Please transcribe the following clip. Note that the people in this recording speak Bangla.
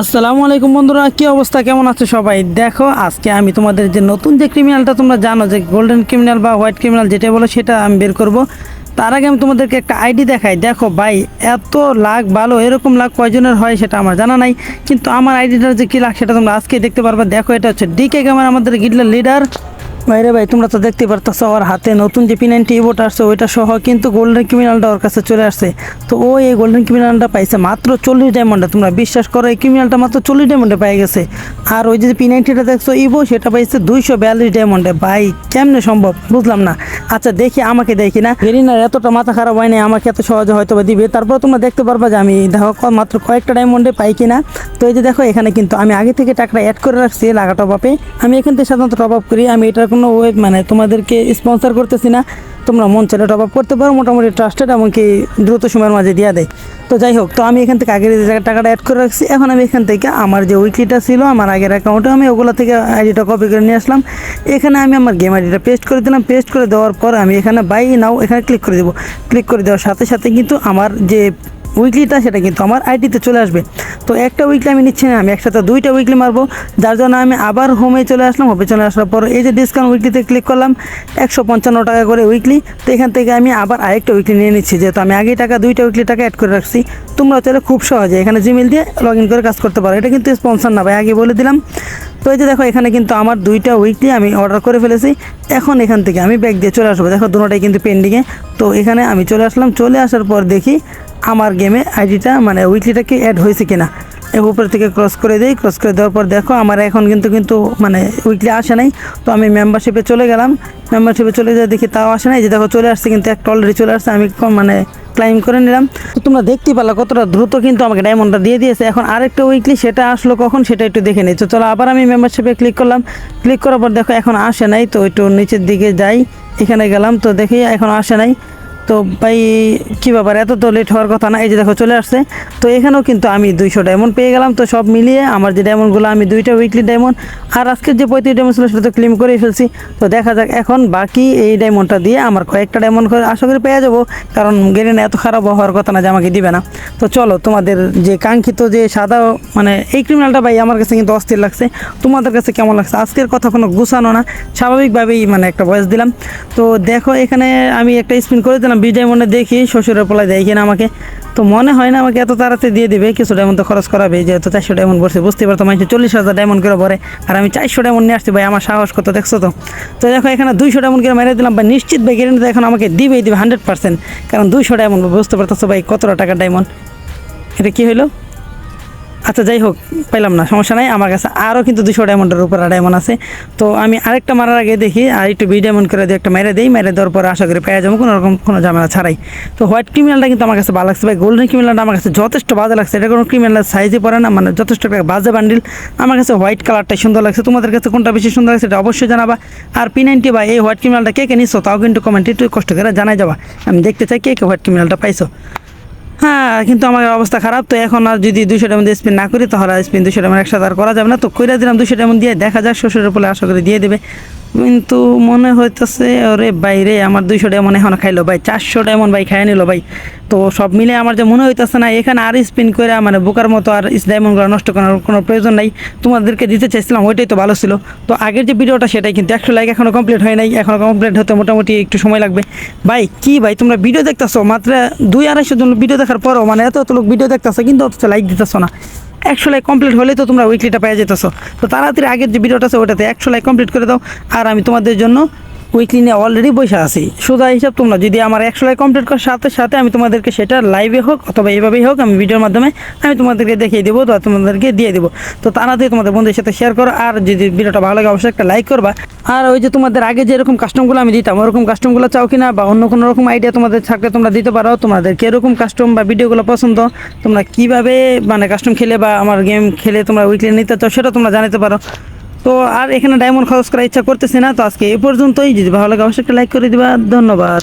আসসালামু আলাইকুম বন্ধুরা, কি অবস্থা? কেমন আছে সবাই? দেখো, আজকে আমি তোমাদের যে নতুন যে ক্রিমিনালটা তোমরা জানো, যে গোল্ডেন ক্রিমিনাল বা হোয়াইট ক্রিমিনাল যেটা বলো, সেটা আমি বের করব। তার আগে আমি তোমাদেরকে একটা আইডি দেখাই। দেখো ভাই, এত লাখ ভালো, এরকম লাখ কয়জনের হয় সেটা আমার জানা নাই, কিন্তু আমার আইডিটার যে কী লাখ সেটা তোমরা আজকে দেখতে পারবে। দেখো, এটা হচ্ছে ডিকে গেমার আমাদের গিল্ডের লিডার বাইরে ভাই, তোমরা তো দেখতে পারতেছো ওর হাতে নতুন যে পি নাইনটি ইভোট আসছে, ওইটা সহ কিন্তু গোল্ডেন ক্রিমিনালটা ওর কাছে চলে আসছে। তো ও এই গোল্ডেন ক্রিমিনালটা পাইছে মাত্র চল্লিশ ডায়মন্ডে তোমরা বিশ্বাস করো, এই ক্রিমিনালটা মাত্র চল্লিশ ডায়মন্ডে পেয়ে গেছে। আর ওই যে পি নাইনটিটা দেখছ ইভো সেটা পাইছে দুইশো বিয়াল্লিশ ডায়মন্ডে ভাই, কেমনে সম্ভব? বুঝলাম না। আচ্ছা দেখি, আমাকে দেখি না গেরিনার এতটা মাথা খারাপ হয় নাই, আমাকে এত সহজে হয়তো বা দিবে। তারপর তোমরা দেখতে পারবা যে আমি দেখো মাত্র কয়েকটা ডায়মন্ডে পাই কিনা। তো এই যে দেখো, এখানে কিন্তু আমি আগে থেকে টাকাটা অ্যাড করে রাখছি লাগা টপ আপে আমি এখান থেকে সাধারণত টপ আপ করি, আমি এটার কোনো ওয়েব মানে তোমাদেরকে স্পন্সর করতেছি না। তোমরা মন চাইলে টপ আপ করতে পারো, মোটামুটি ট্রাস্টেড এমনকি দ্রুত সময়ের মাঝে দিয়ে দেয়। তো যাই হোক, তো আমি এখান থেকে আগের টাকাটা অ্যাড করে রাখছি, এখন আমি এখান থেকে আমার যে উইকলিটা ছিল, আমার আগের অ্যাকাউন্টে আমি ওগুলো থেকে আইডিটা কপি করে নিয়ে আসলাম। এখানে আমি আমার গেম আইডিটা পেস্ট করে দিলাম পেস্ট করে দেওয়ার পর আমি এখানে বাই নাও এখানে ক্লিক করে দেবো। ক্লিক করে দেওয়ার সাথে সাথে কিন্তু আমার যে উইকলিটা সেটা কিন্তু আমার আইডিতে চলে আসবে। তো একটা উইকলি আমি নিচ্ছি না, আমি একসাথে দুইটা উইকলি মারবো। যার জন্য আমি আবার হোমে চলে আসলাম হোমে চলে আসার পর এই যে ডিসকাউন্ট উইকলিতে ক্লিক করলাম, একশো পঞ্চান্ন টাকা করে উইকলি তো এখান থেকে আমি আবার আরেকটা উইকলি নিয়ে নিচ্ছি, যেহেতু আমি আগে টাকা, দুইটা উইকলি টাকা অ্যাড করে রাখছি। তোমরা চাইলে খুব সহজে এখানে জিমেল দিয়ে লগ ইন করে কাজ করতে পারো। এটা কিন্তু স্পন্সর না, ভাই, আগে বলে দিলাম। তো এই যে দেখো, এখানে কিন্তু আমার দুইটা উইকলি আমি অর্ডার করে ফেলেছি। এখন এখান থেকে আমি ব্যাগ দিয়ে চলে আসব। দেখো, দুটোটাই কিন্তু পেন্ডিংয়ে তো এখানে আমি চলে আসলাম, চলে আসার পর দেখি আমার গেমে আইডিটা মানে উইকলিটা কি অ্যাড হয়েছে কিনা? উপর থেকে ক্রস করে দিই ক্রস করে দেওয়ার পর দেখো, আমার এখন কিন্তু কিন্তু মানে উইকলি আসে নাই। তো আমি মেম্বারশিপে চলে গেলাম। মেম্বারশিপে চলে যেয়ে দেখি তাও আসে নাই। যে দেখো, চলে আসছে, কিন্তু একটা অলরেডি চলে আসছে। আমি মানে ক্লাইম করে নিলাম। তো তোমরা দেখতে পারলা কতটা দ্রুত কিন্তু আমাকে ডায়মন্ডটা দিয়ে দিয়েছে। এখন আরেকটা উইকলি সেটা আসলো কখন, সেটা একটু দেখে নিই। তো চলো, আবার আমি মেম্বারশিপে ক্লিক করলাম। ক্লিক করার পর দেখো, এখন আসে নাই। তো একটু নিচের দিকে যাই। এখানে গেলাম। তো দেখি, এখন আসে নাই। তো ভাই, কী ব্যাপার? এত তো লেট হওয়ার কথা না। এই যে দেখো, চলে আসছে। তো এখানেও কিন্তু আমি দুইশো ডায়মন্ড পেয়ে গেলাম। তো সব মিলিয়ে আমার যে ডায়মন্ডগুলো আমি দুইটা উইকলি ডায়মন্ড আর আজকের যে পঁয়ত্রিশ ডায়মন্ড ছিল, সেটা তো ক্লেম করেই ফেলছি। তো দেখা যাক এখন বাকি এই ডায়মন্ডটা দিয়ে আমার কয়েকটা ডায়মন্ড করে আশা করি পেয়ে যাব। কারণ গেরিনা এত খারাপ হওয়ার কথা না যে আমাকে দিবে না। তো চলো, তোমাদের যে কাঙ্ক্ষিত যে সাদা মানে এই ক্রিমিনালটা ভাই, আমার কাছে কিন্তু অস্থির লাগছে। তোমাদের কাছে কেমন লাগছে? আজকের কথা কোনো গুছানো না। স্বাভাবিকভাবেই মানে একটা ভয়েস দিলাম। তো দেখো, এখানে আমি একটা স্পিন করে দিলাম। বিশ মনে দেখি, শ্বশুরের পোলায় দেয় কিনা আমাকে। তো মনে হয় না আমাকে এত তাড়াতাড়ি দিয়ে দিবে কিছু ডায়মন্ড তো খরচ করাবে যেহেতু চারশো ডায়মন্ড বসে বুঝতে পারতো মানুষ চল্লিশ হাজার ডায়মন্ড করে ভরে। আর আমি চারশো ডায়মন্ড নিয়ে আসছি ভাই, আমার সাহস কত, দেখছ তো? তো দেখো, এখানে দুইশো ডায়মন্ড করে মেরে দিলাম বা নিশ্চিত ভাই গ্যারেন্টি এখন আমাকে দিবেই, দিবে হান্ড্রেড পার্সেন্ট কারণ দুইশো ডায়মন্ড বুঝতে পারতো ভাই, কতটা টাকা ডায়মন্ড এটা কী হলো আচ্ছা যাই হোক, পাইলাম না, সমস্যা নাই। আমার কাছে আরও কিন্তু দুশো ডায়মন্ডের উপর ডায়মন্ড আছে। তো আমি আরেকটা মারার আগে দেখি, আর একটু বি ডায়মন্ড করে দিয়ে একটা মেরে দিই, মেরে দেওয়ার পরে আশা করি পেয়ে যাব, কোনো রকম কোনো ঝামেলা ছাড়াই। তো হোয়াইট ক্রিমিনালটা কিন্তু আমার কাছে ভালো লাগছে। ভাই গোল্ডেন ক্রিমিনালটা আমার কাছে যথেষ্ট বাজে লাগছে। এটা কোনো ক্রিমিনাল সাইজে পড়ে না মানে যথেষ্ট একটা বাজে বান্ডিল আমার কাছে হোয়াইট কালারটাই সুন্দর লাগছে। তোমাদের কাছে কোনটা বেশি সুন্দর লাগছে এটা অবশ্যই জানাবা। আর পি নাইনটি বা এই হোয়াইট ক্রিমিনালটা কে কে নিচ্ছ তাও কিন্তু কমেন্টে একটু কষ্ট করে জানাই যাবা। আমি দেখতে চাই কে কে হোয়াইট ক্রিমিনালটা পাইছো। হ্যাঁ কিন্তু আমার অবস্থা খারাপ, তো এখন আর যদি দুশো টাকা স্পিন না করি, তাহলে স্পিন দুশো টাকা একসাথে আর করা যাবে না। তো কইরা দিলাম দুশো টাকা দিয়ে দেখা যাক, শ্বশুরের পরে আশা করে দিয়ে দেবে। কিন্তু মনে হইতেছে, ওরে বাইরে আমার দুইশো ডায়মন্ড এখন খাইলো, ভাই। চারশো ডায়মন্ড ভাই খাই নিল, ভাই। তো সব মিলে আমার যে মনে হইতেছে না, এখানে আর স্পিন করে মানে বোকার মতো আর ডায়মন্ডগুলো নষ্ট করার কোনো প্রয়োজন নাই। তোমাদেরকে দিতে চাইছিলাম, ওইটাই তো ভালো ছিল। তো আগের যে ভিডিওটা, সেটাই কিন্তু একশো লাইক এখনও কমপ্লিট হয় নাই। এখনও কমপ্লিট হতে মোটামুটি একটু সময় লাগবে। ভাই, কি ভাই, তোমরা ভিডিও দেখতেছো? মাত্র দুই আড়াইশো জন ভিডিও দেখার পরও মানে এত এত লোক ভিডিও দেখতেছো, কিন্তু অথচ লাইক দিতেছো না। একশো লাইক কমপ্লিট হলে তো তোমরা উইকলিটা পেয়ে যেতেছো। তো তাড়াতাড়ি আগের যে ভিডিওটা আছে, ওটাতে একশো লাইক কমপ্লিট করে দাও। আর আমি তোমাদের জন্য উইকলি নিয়ে অলরেডি বসে আছি। সোজা হিসাব তোমরা যদি আমার একশো লাইক কমপ্লিট করার সাথে সাথে আমি তোমাদেরকে সেটা লাইভে হোক অথবা এইভাবেই হোক, আমি ভিডিওর মাধ্যমে আমি তোমাদেরকে দেখিয়ে দেবো তো তোমাদেরকে দিয়ে দেবো। তো তাড়াতাড়ি তোমাদের বন্ধুদের সাথে শেয়ার করো, আর যদি ভিডিওটা ভালো লাগে অবশ্যই একটা লাইক করবা। আর ওই যে তোমাদের আগে যেরকম কাস্টমগুলো আমি দিতাম, ওরকম কাস্টমগুলো চাও কিনা বা অন্য কোনো রকম আইডিয়া তোমাদের থাকলে তোমরা দিতে পারো, তোমাদের কীরকম কাস্টম বা ভিডিওগুলো পছন্দ, তোমরা কীভাবে মানে কাস্টম খেলে বা আমার গেম খেলে তোমরা উইকলি নিতে চাও সেটা তোমরা জানাতে পারো। তো আর এখানে ডায়মন্ড খরচ করার ইচ্ছা করতেছি না, তো আজকে এ পর্যন্তই। যদি ভালো লাগে অবশ্যই একটা লাইক করে দিবা। ধন্যবাদ।